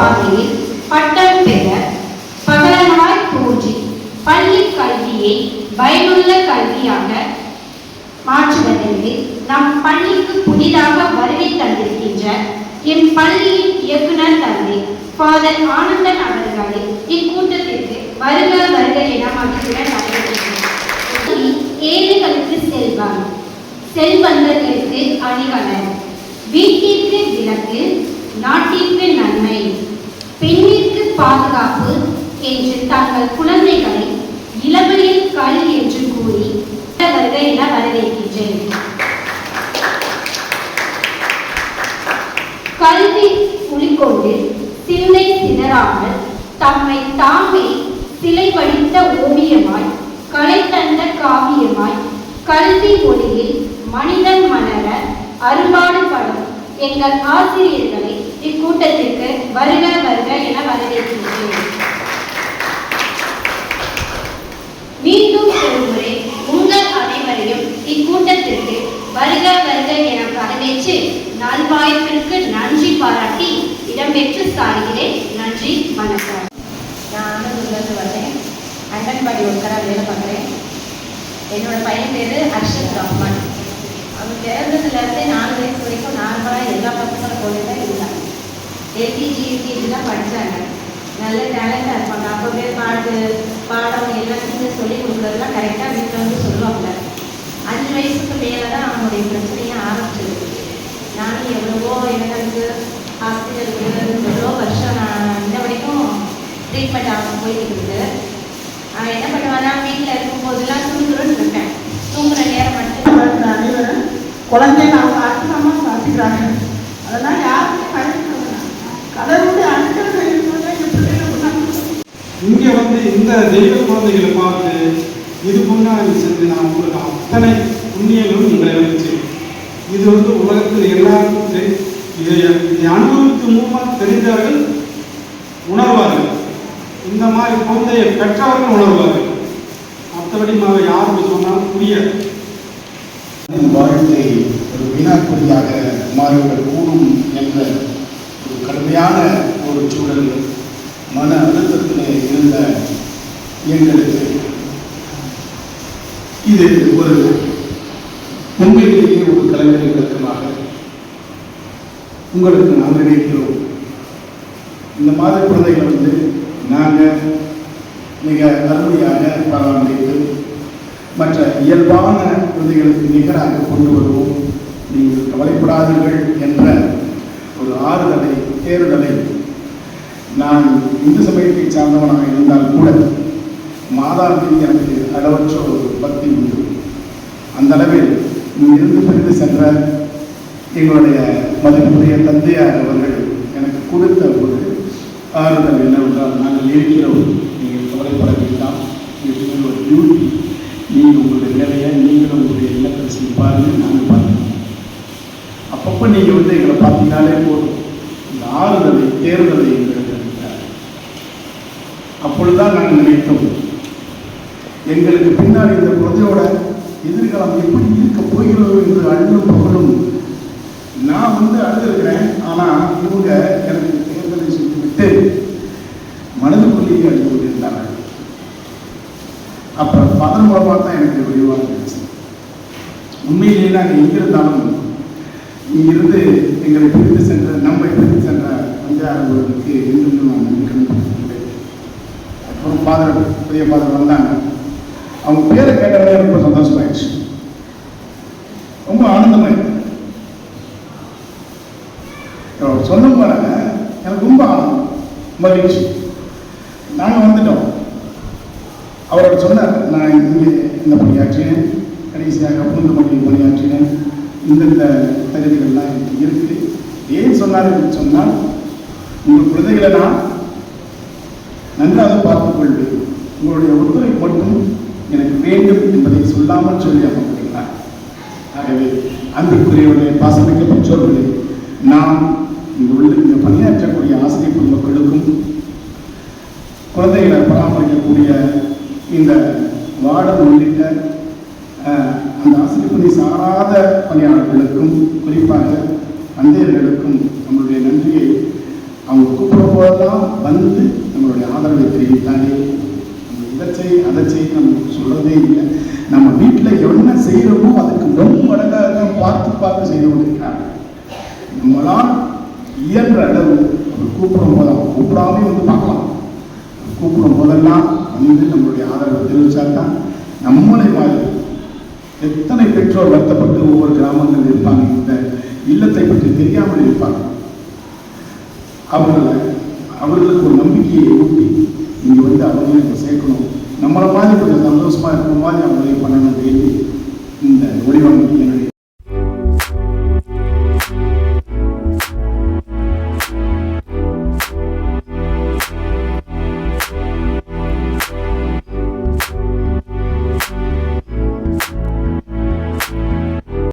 பாதையில் பட்டம் பெற பகலமாய் தோன்றி பள்ளி கல்வியை பயனுள்ள கல்வியாக மாற்றுவதற்கு நம் பள்ளிக்கு புதிதாக வருகை தந்திருக்கின்ற என் பள்ளியின் இயக்குனர் தந்தை ஃபாதர் ஆனந்தன் அவர்களை இக்கூட்டத்திற்கு வருக வருக என மகிழ்வுடன் ஏழைகளுக்கு செல்வம். செல்வந்தர்களுக்கு அணிகலன் வீட்டிற்கு விளக்கு நாட்டிற்கு நன்மை. பெண்ணிற்கு பாதுகாப்பு என்று தங்கள் குழந்தைகளை இளமையில் கல் என்று கூறி என வரவேற்கின்றேன். கல்வி குளிக்கொண்டு சிந்தை சிதறாமல் தம்மை தாமே சிலை வடித்த ஓவியமாய் கலை தந்த காவியமாய் கல்வி ஒளியில் மனிதன் மலர அரும்பாடுபடும் எங்கள் ஆசிரியர்களை இக்கூட்டத்திற்கு வருக வருக என வரவேற்கின்றேன். மீண்டும் ஒருமுறை உங்கள் அனைவரையும் இக்கூட்டத்திற்கு வருக வருக என வரவேற்று நல்வாய்ப்பிற்கு நன்றி பாராட்டி இடம்பெற்று சாருகிறேன். நன்றி வணக்கம். நான் ஆனந்தூர்லேருந்து வரேன். அங்கன்வாடி ஒர்க்கராக வேலை பார்க்குறேன். என்னோட பையன் பேர் அர்ஷத் ரஹ்மான். அவன் பிறந்ததுலேருந்தே நாலு வயசு வரைக்கும் நார்மலாக எல்லா பசங்களும் போல தான் இருந்தாங்க. எல்கேஜி யூகேஜி தான் படித்தாங்க நல்ல டேலண்டாக இருப்பாங்க. அப்போவே பாட்டு பாடம் எல்லாத்தையுமே சொல்லி கொடுக்குறதுலாம் கரெக்டாக வீட்டில் வந்து சொல்லுவாங்க. அஞ்சு வயசுக்கு மேலே தான் அவங்களுடைய பிரச்சனையே ஆரம்பிச்சது. நானும் எவ்வளவோ எனக்கு ஹாஸ்பிட்டலுக்கு எவ்வளோ வருஷம் நான் இன்ன வரைக்கும் ட்ரீட்மெண்ட் ஆகும் போயிட்டு இருக்குது அவன் என்ன பண்ணுவான்னா வீட்டில் இருக்கும்போதெல்லாம் தூங்குறோன்னு இருப்பேன். தூங்குற நேரம் மட்டும் குழந்தை நான் இங்கே வந்து இந்த தெய்வ குழந்தைகளை பார்த்து இது முன்னாடி சென்று நான் உங்களுக்கு அத்தனை புண்ணியங்களும் உங்களை வந்துச்சு இது வந்து உலகத்தில் எல்லாருக்கும் இதை இதை அனுபவித்து மூலமாக தெரிந்தவர்கள் உணர்வார்கள். இந்த மாதிரி குழந்தையை பெற்றவர்கள் உணர்வார்கள். மற்றபடி ம- யாருக்கு சொன்னாலும் புரியாது. வாழ்க்கை ஒரு வீணாக்குறியாக மாறிவிடக் கூடும் என்ற ஒரு கடுமையான ஒரு சூழல் மன அழுத்தத்தில் இருந்த எங்களுக்கு இது ஒரு உண்மையிலேயே ஒரு கலைஞர் விளக்கமாக உங்களுக்கு நாம் நினைக்கிறோம். இந்த மாதிரி குழந்தைகளை வந்து நாங்கள் மிக அருமையாக பராமரித்து மற்ற இயல்பான குழந்தைகளுக்கு நிகராக கொண்டு வருவோம். நீங்கள் கவலைப்படாதீர்கள் என்ற ஒரு ஆறுதலை தேறுதலை நான் இந்து சமயத்தை சார்ந்தவனாக இருந்தால் கூட மாதா எனக்கு அளவற்ற ஒரு பக்தி உண்டு. அந்த அளவில் இங்கிருந்து பிரிந்து சென்ற எங்களுடைய மதிப்புடைய தந்தையார் அவர்கள் எனக்கு கொடுத்த ஒரு ஆறுதல் என்னவென்றால் நாங்கள் இருக்கிறோம். நீங்கள் கவலைப்பட வேண்டாம். இது ஒரு டியூட்டி நீங்கள் உங்களுடைய வேலையை நீங்கள் உங்களுடைய இல்லத்தை பாருங்கள். நாங்கள் பார்க்கணும் அப்பப்போ நீங்கள் வந்து எங்களை பார்த்தீங்கனாலே போதும். இந்த ஆறுதலை தேர்தலை அப்பொழுதுதான் நாங்கள் நினைத்தோம். எங்களுக்கு பின்னாடி இந்த குழந்தையோட எதிர்காலம் எப்படி இருக்க போகிறதோ என்று அழும் பகலும் நான் வந்து அழுதுருக்கிறேன். ஆனால் இவங்க எனக்கு தேர்தலை சுற்றிவிட்டு மனதுக்குள்ளேயே அழுது கொண்டிருந்தார்கள். அப்புறம் பதன் மூலமாக தான் எனக்கு விரிவாக இருந்துச்சு. உண்மையிலேயே நாங்கள் எங்கே இருந்தாலும் இங்கிருந்து எங்களை பிரித்து சென்ற நம்மை பிரித்து சென்ற பஞ்சாயத்து என்று நான் நினைக்கிறேன் ஒரு ஃபாதர் பெரிய ஃபாதர் வந்தாங்க. அவங்க பேரை கேட்டவனே ரொம்ப சந்தோஷமாயிடுச்சு. ரொம்ப ஆனந்தமாயிடுச்சு. அவர் சொன்ன பாருங்க எனக்கு ரொம்ப ஆனந்தம் மகிழ்ச்சி. நாங்கள் வந்துட்டோம். அவர் சொன்னார் நான் இங்கே இந்த பணியாற்றினேன். கடைசியாக புனித மொழியில் பணியாற்றினேன். இந்தந்த தகுதிகள்லாம் எனக்கு இருக்கு. ஏன் சொன்னார்? சொன்னால் உங்கள் குழந்தைகளை நான் நன்றாக பார்த்துக் கொள்வேன் உங்களுடைய ஒத்துழைப்பு மட்டும் எனக்கு வேண்டும் என்பதை சொல்லாமல் சொல்லி அமர்ந்திருக்கிறார் ஆகவே அன்பிற்குரியவர்களே பாசமிக்க பெற்றோர்களே நாம் இங்கு உள்ள இந்த பணியாற்றக்கூடிய ஆசிரியர் குடும்பங்களுக்கும் குழந்தைகளை பராமரிக்கக்கூடிய இந்த வார்டன் உள்ளிட்ட அந்த ஆசிரியர் பணி சாராத பணியாளர்களுக்கும் குறிப்பாக அந்தையர்களுக்கும் நம்மளுடைய நன்றியை அவங்க கூப்பிடும் போதெல்லாம் வந்து நம்மளுடைய ஆதரவை தெரிவித்தாலே நம்ம இதை செய் அதை செய் நம்ம சொல்றதே இல்லை. நம்ம வீட்டில் என்ன செய்கிறோமோ அதுக்கு ரொம்ப மடங்காக பார்த்து பார்த்து செய்ய முடியாது நம்மளால் இயன்ற அளவு அவர் கூப்பிடும் போது அவங்க கூப்பிடாமே வந்து பார்க்கலாம். கூப்பிடும் போதெல்லாம் வந்து நம்மளுடைய ஆதரவை தெரிவிச்சா தான் நம்மளை மாதிரி எத்தனை பெற்றோர் வருத்தப்பட்டு ஒவ்வொரு கிராமங்கள் இருப்பாங்க. இந்த இல்லத்தை பற்றி தெரியாமல் இருப்பாங்க. அவர்களை அவர்களுக்கு ஒரு நம்பிக்கையை ஊட்டி நீங்கள் வந்து அவங்களையும் இப்போ சேர்க்கணும். நம்மளை மாதிரி கொஞ்சம் சந்தோஷமாக இருக்கிற மாதிரி அவங்களையும் பண்ணணும் இந்த வடிவமைப்பு என்னுடைய